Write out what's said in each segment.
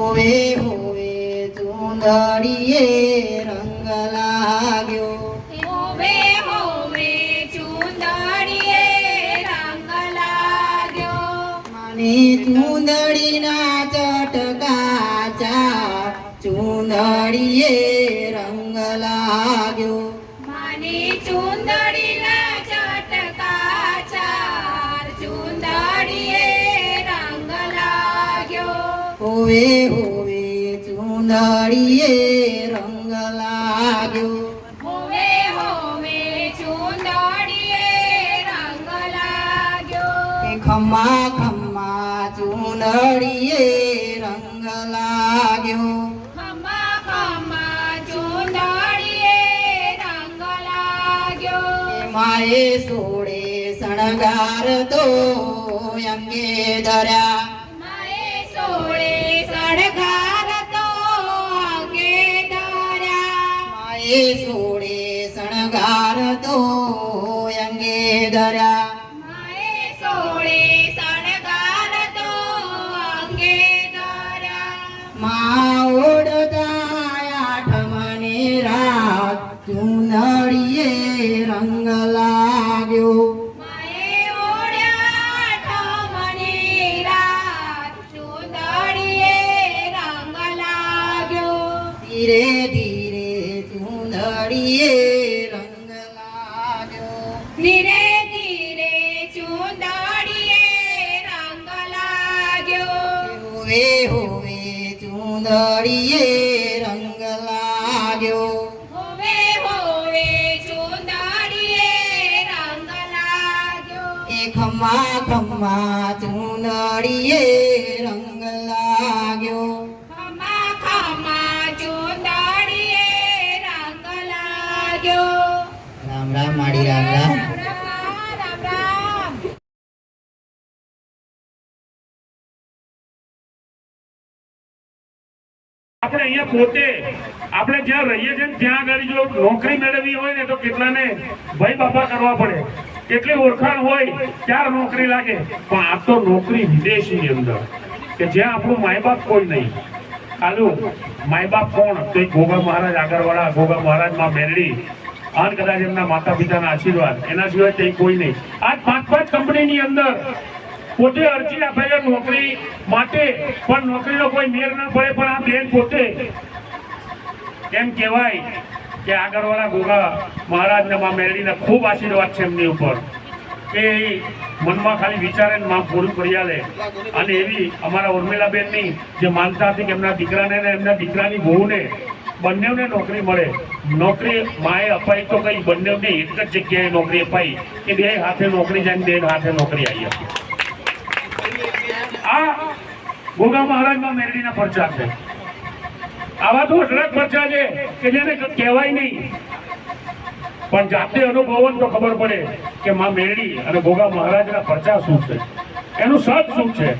હોવે હોવે ચૂંદડીએ રંગ ચૂંદડીએ રંગ લાગ્યો. હોવે હોવે ચુંદડીએ રંગ લાગ્યો. એ ખમ્મા ખમ્મા ચૂંદડીએ રંગ લાગ્યો. ચુંદડીએ રંગ લાગ્યો. માએ સોડે શણગાર તો isso ચૂંદડીએ રંગ લાગ્યો. ધીરે ધીરે ચુંદડીએ રંગ લાગ્યો. હોવે હોવે ચૂંદડીએ લાગ્યો રામ રામ માડી રામ રામ. રામ રામ રામ આપણે અહીંયા પોતે આપણે જ્યાં રહીએ છીએ ને ત્યાં આગળ જો નોકરી મેળવવી હોય ને તો કેટલાને ભાઈ બાપા કરવા પડે. કેટલી ઓળખાણ હોય ત્યાં નોકરી લાગે. પણ આ તો નોકરી વિદેશની અંદર કે જ્યાં આપણું માય બાપ કોઈ નહીં. આલું માય બાપ કોણ? તો ગોગા મહારાજ આગળવાળા ગોગા મહારાજમાં મેરડી. અને કદાચ એમના માતા પિતાના આશીર્વાદ. એના સિવાય તે કોઈ નહીં. આજ પાંચ પાંચ કંપનીની અંદર પોતે અરજી આપે નોકરી માટે, પણ નોકરીનો કોઈ મેર ના પડે, પણ આ બેન પોતે એમ કહેવાય કે આગળવાળા ગોગા મહારાજને માં મેળવીને ખૂબ આશીર્વાદ છે એમની ઉપર. એ મનમાં ખાલી વિચારે માં પૂરું કરી લે અને એવી અમારા ઉર્મિલાબેનની જે માનતા હતી કે એમના દીકરાને ને એમના દીકરાની બહુને બંનેને નોકરી મળે. નોકરી માએ અપાઈ તો કઈ, બંનેને એક જ જગ્યાએ નોકરી અપાઈ કે બે હાથે નોકરી જાય બે હાથે નોકરી આવી હતી. આ ગોગા મહારાજમાં મેરડીના પરચા છે. આવા તો અઢળક પરચા છે કે જેને કહેવાય નહીં. પણ જાતે અનુભવન તો ખબર પડે કે માં મેરડી અને ભોગા મહારાજના પરચા શું છે? એનું સત શું છે?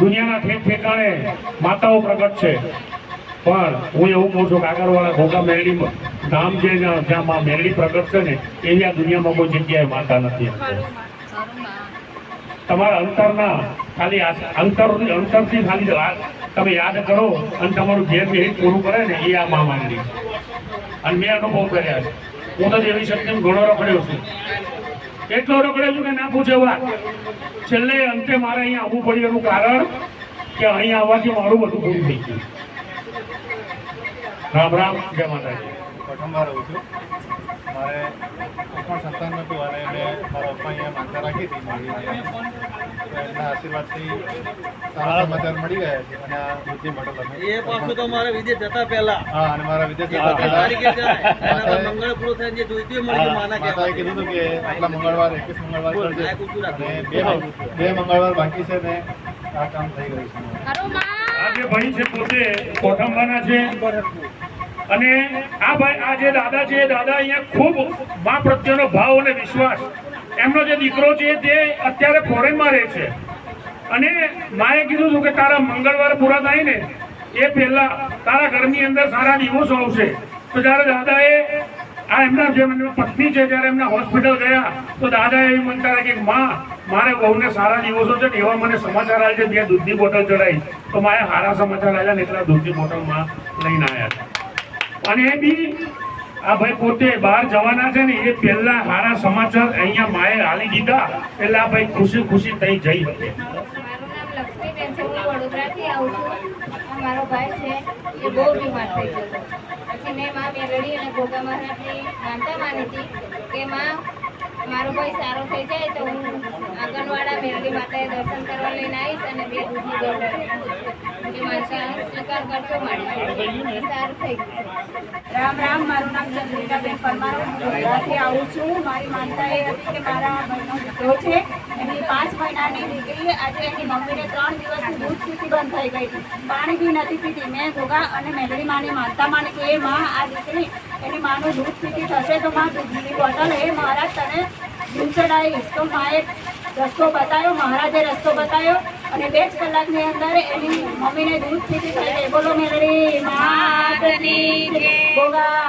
દુનિયાના ઠેક ઠેકાણે માતાઓ પ્રગટ છે. પણ હું એવું કહું છું કાગરવાળા ભોગા મેરડી ધામ જે જ્યાં માં મેરડી પ્રગટ છે ને, એવી આ દુનિયામાં કોઈ જગ્યાએ માતા નથી. તમારા અંતરના ખાલી અંતર અંતરથી ખાલી તમે યાદ કરો અને તમારું જે પૂરું કરે ને એ આ મા માંગણી અને મેં અનુભવ કર્યા છે. હું તો દેવી શક્તિ ઘણો રખડ્યો છું. એટલો રખડ્યો છું કે ના પૂછે વાત. છેલ્લે અંતે મારે અહીંયા આવવું પડ્યું એનું કારણ કે અહીંયા આવવાથી મારું બધું પૂરું થઈ ગયું. રામ રામ, જય માતાજી. મારે કોઈ પણ સંતાન નહોતું અને મેં મારા પપ્પા અહીંયા માનતા રાખી હતી મારી તો એમના આશીર્વાદથી સારા સમાચાર મળી ગયા છે અને આ વૃદ્ધિ મળેલ અમે એ પાછું તો મારા વિદેશ જતા પહેલા. હા અને મારા વિદેશ મંગળ પૂરું થાય જે જોઈતું મળી માના માતાએ. કીધું હતું કે આટલા મંગળવાર એકવીસ મંગળવાર બે બે મંગળવાર બાકી છે ને આ કામ થઈ ગયું છે. આજે ભાઈ છે પોતે કોઠંબાના છે. અને આ ભાઈ, આ જે દાદા છે, એ દાદા અહીંયા ખૂબ મા પ્રત્યેનો ભાવ અને વિશ્વાસ. એમનો જે દીકરો છે, તે અત્યારે ફોરેનમાં રહે છે. અને માએ કીધું હતું કે તારા મંગળવાર પૂરા થાય ને, એ પહેલા તારા ઘરની અંદર સારા દિવસો આવશે. તો જ્યારે દાદાએ આ એમના જે પત્ની છે, જ્યારે એમના હોસ્પિટલ ગયા, તો દાદાએ એવી મનતા કે માં, મારે બહુને સારા દિવસો છે ને, એવા મને સમાચાર આવ્યા છે, બે દૂધની બોટલ ચડાવી. તો મારે સારા સમાચાર આવ્યા ને, એટલા દૂધની બોટલમાં લઈને આવ્યા અને બી આ ભાઈ પોતે બહાર જવાના છે ને એ પહેલા સારા સમાચાર અહીંયા માએ હાલી દીધા એટલે આ ભાઈ ખુશી ખુશી થઈ જઈ હતી મારું ભાઈ છે, એ બહુ બીમાર થઈ ગયો પછી મેં મા મેરડી અને ભોગા મહારાજની માનતા માની હતી કે, માં, મારો ભાઈ સારો થઈ જાય તો હું આંગણવાડા મેરડી માતાએ દર્શન કરવા લઈને આવીશ અને બે દૂધની બોટલ રામ રામ, મારું નામ ચંદ્રિકાબેન પરમાર હું આવું છું. મારી માનતા એ હતી કે મારા ભાઈનો દીકરો છે. એની પાંચ મહિનાની દીકરી આજે એની મમ્મીને ત્રણ દિવસથી દૂધ પીતી બંધ થઈ ગઈ પાણી બી નથી પીતી. મેં ગોગા અને મેઘડી માની માનતા માને કે, એ માં, આ દીકરી એની માનું દૂધ પીતી થશે તો માં દૂધની બોટલ. એ મહારાજ, તને દૂધ ચડાવીશ. તો માએ રસ્તો બતાવ્યો. મહારાજે રસ્તો બતાવ્યો. અને બે જ કલાકની અંદર એની મમ્મીને દૂધ થઈ જાય છે બોલો મેરી માતની બોગા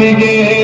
দিকে